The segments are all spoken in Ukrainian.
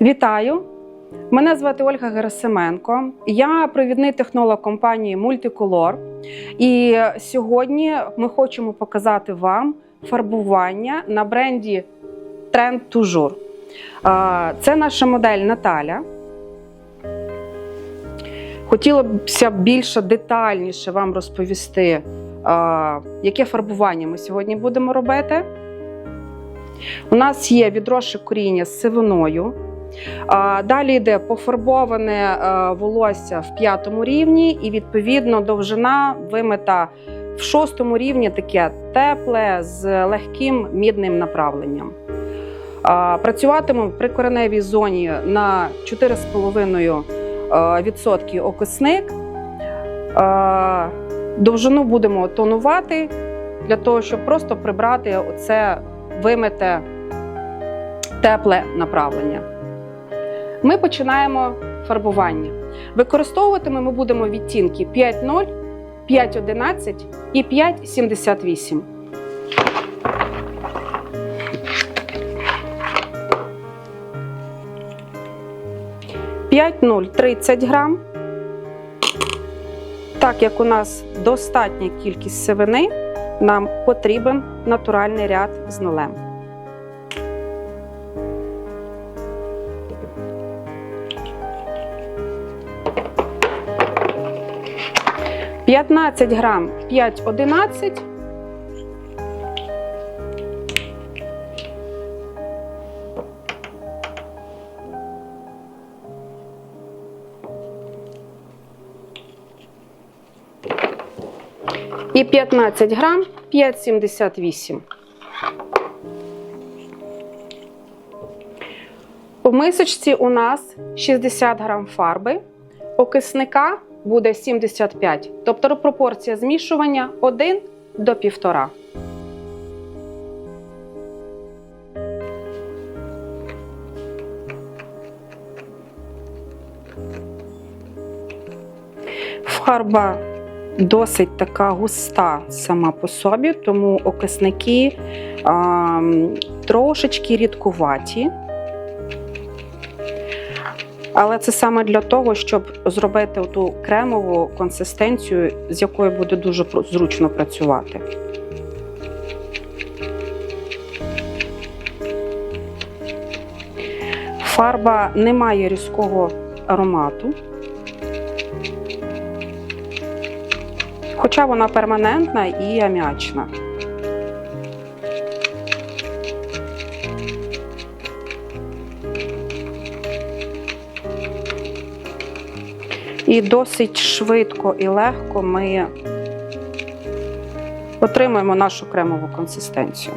Вітаю! Мене звати Ольга Герасименко. Я провідний технолог компанії Multicolor. І сьогодні ми хочемо показати вам фарбування на бренді Trend Toujours. Це наша модель Наталя. Хотілося б більше детальніше вам розповісти, яке фарбування ми сьогодні будемо робити. У нас є відрошик коріння з сивиною. Далі йде пофарбоване е, волосся в п'ятому рівні, і відповідно довжина вимита в шостому рівні таке тепле з легким мідним направленням. Працюватимемо при кореневій зоні на 4,5% відсотки окисник. Довжину будемо тонувати для того, щоб просто прибрати оце вимите тепле направлення. Ми починаємо фарбування. Використовуватиме ми будемо відтінки 5.0, 5.11 і 5.78. П'ять нуль 30 грам. Так як у нас достатня кількість сивини, нам потрібен натуральний ряд з нулем. 15 грам 5,11. І 15 грам 5,78. У мисочці у нас 60 грам фарби, окисника буде 75. Тобто пропорція змішування 1 до 1,5. Фарба досить така густа сама по собі, тому окисники а, трошечки рідкуваті. Але це саме для того, щоб зробити ту кремову консистенцію, з якою буде дуже зручно працювати. Фарба не має різкого аромату, хоча вона перманентна і аміачна. І досить швидко і легко ми отримуємо нашу кремову консистенцію.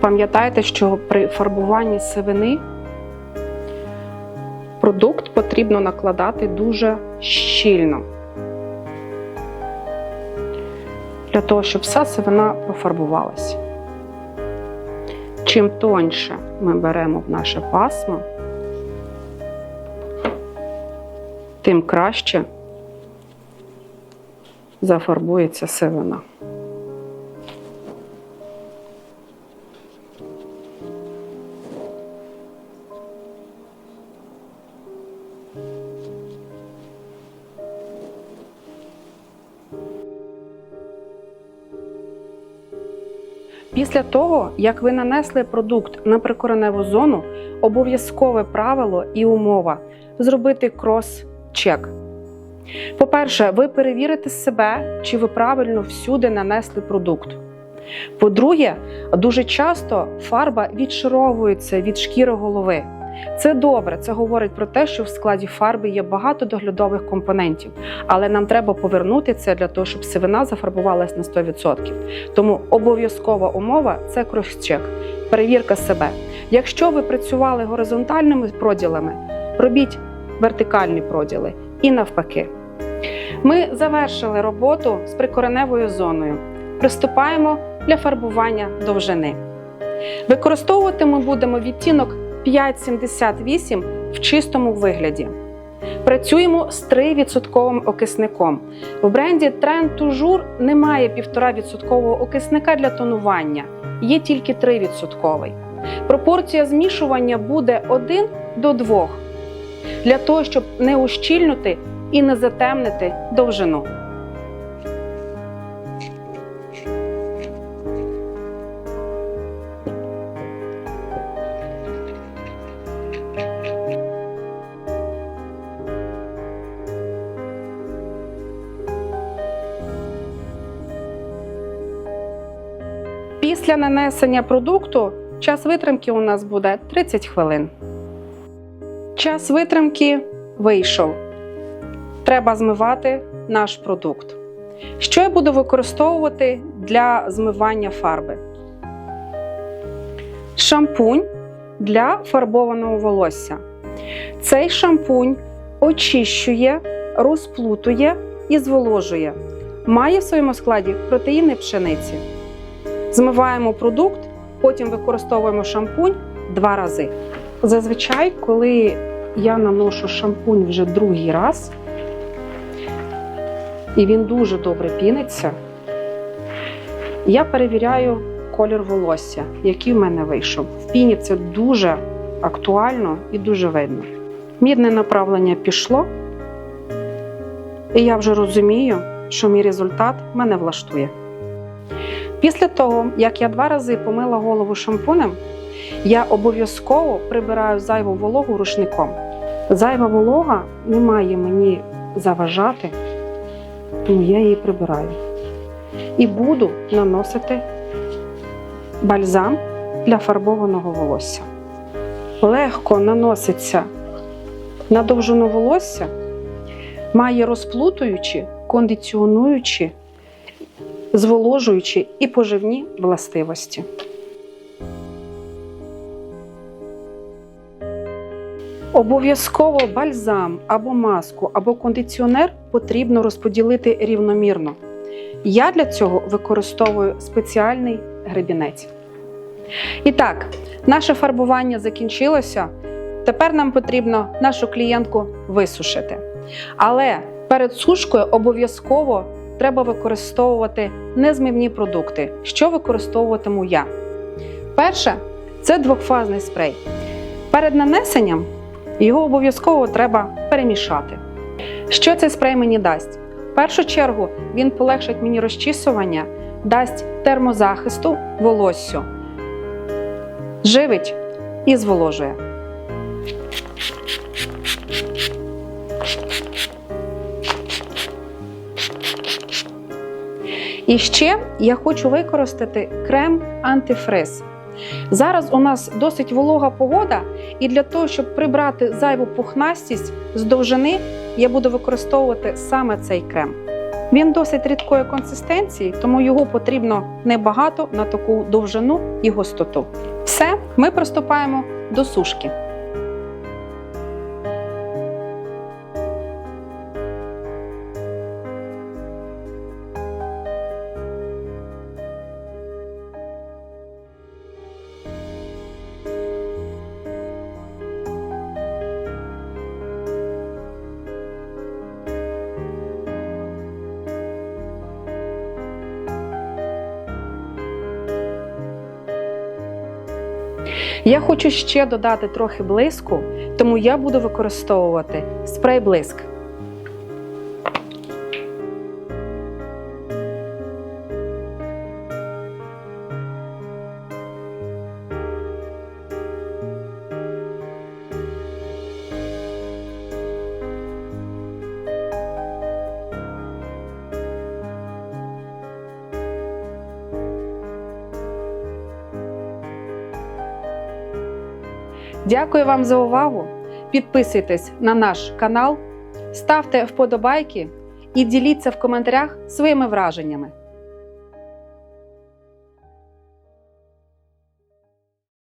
Пам'ятайте, що при фарбуванні сивини продукт потрібно накладати дуже щільно, для того, щоб вся сивина профарбувалася. Чим тоньше ми беремо в наше пасмо, тим краще зафарбується сивина. Після того, як ви нанесли продукт на прикореневу зону, обов'язкове правило і умова зробити крос-чек. По-перше, ви перевірите себе, чи ви правильно всюди нанесли продукт. По-друге, дуже часто фарба відшаровується від шкіри голови. Це добре, це говорить про те, що в складі фарби є багато доглядових компонентів, але нам треба повернути це для того, щоб сивина зафарбувалась на 100%. Тому обов'язкова умова це крос-чек, перевірка себе. Якщо ви працювали горизонтальними проділами, робіть вертикальні проділи і навпаки. Ми завершили роботу з прикореневою зоною. Приступаємо для фарбування довжини. Використовувати ми будемо відтінок 5,78 в чистому вигляді. Працюємо з 3% окисником. В бренді Trend Toujours немає 1,5% окисника для тонування, є тільки 3%. Пропорція змішування буде 1 до 2 для того, щоб не ущільнути і не затемнити довжину. Після нанесення продукту час витримки у нас буде 30 хвилин. Час витримки вийшов. Треба змивати наш продукт. Що я буду використовувати для змивання фарби? Шампунь для фарбованого волосся. Цей шампунь очищує, розплутує і зволожує. Має в своєму складі протеїни пшениці. Змиваємо продукт, потім використовуємо шампунь два рази. Зазвичай, коли я наношу шампунь вже другий раз, і він дуже добре піниться, я перевіряю колір волосся, який в мене вийшов. В піні це дуже актуально і дуже видно. Мідне направлення пішло, і я вже розумію, що мій результат мене влаштує. Після того, як я два рази помила голову шампунем, я обов'язково прибираю зайву вологу рушником. Зайва волога не має мені заважати, тому я її прибираю. І буду наносити бальзам для фарбованого волосся. Легко наноситься на довжину волосся, має розплутуючі, кондиціонуючі, зволожуючі і поживні властивості. Обов'язково бальзам або маску, або кондиціонер потрібно розподілити рівномірно. Я для цього використовую спеціальний гребінець. І так, наше фарбування закінчилося. Тепер нам потрібно нашу клієнтку висушити. Але перед сушкою обов'язково треба використовувати незмивні продукти. Що використовуватиму я? Перше це двохфазний спрей. Перед нанесенням його обов'язково треба перемішати. Що цей спрей мені дасть? В першу чергу він полегшить мені розчісування, дасть термозахисту волоссю, живить і зволожує. І ще я хочу використати крем антифриз. Зараз у нас досить волога погода, і для того, щоб прибрати зайву пухнастість з довжини, я буду використовувати саме цей крем. Він досить рідкої консистенції, тому його потрібно небагато на таку довжину і густоту. Все, ми приступаємо до сушки. Я хочу ще додати трохи блиску, тому я буду використовувати спрей Дякую вам за увагу. Підписуйтесь на наш канал, ставте вподобайки і діліться в коментарях своїми враженнями.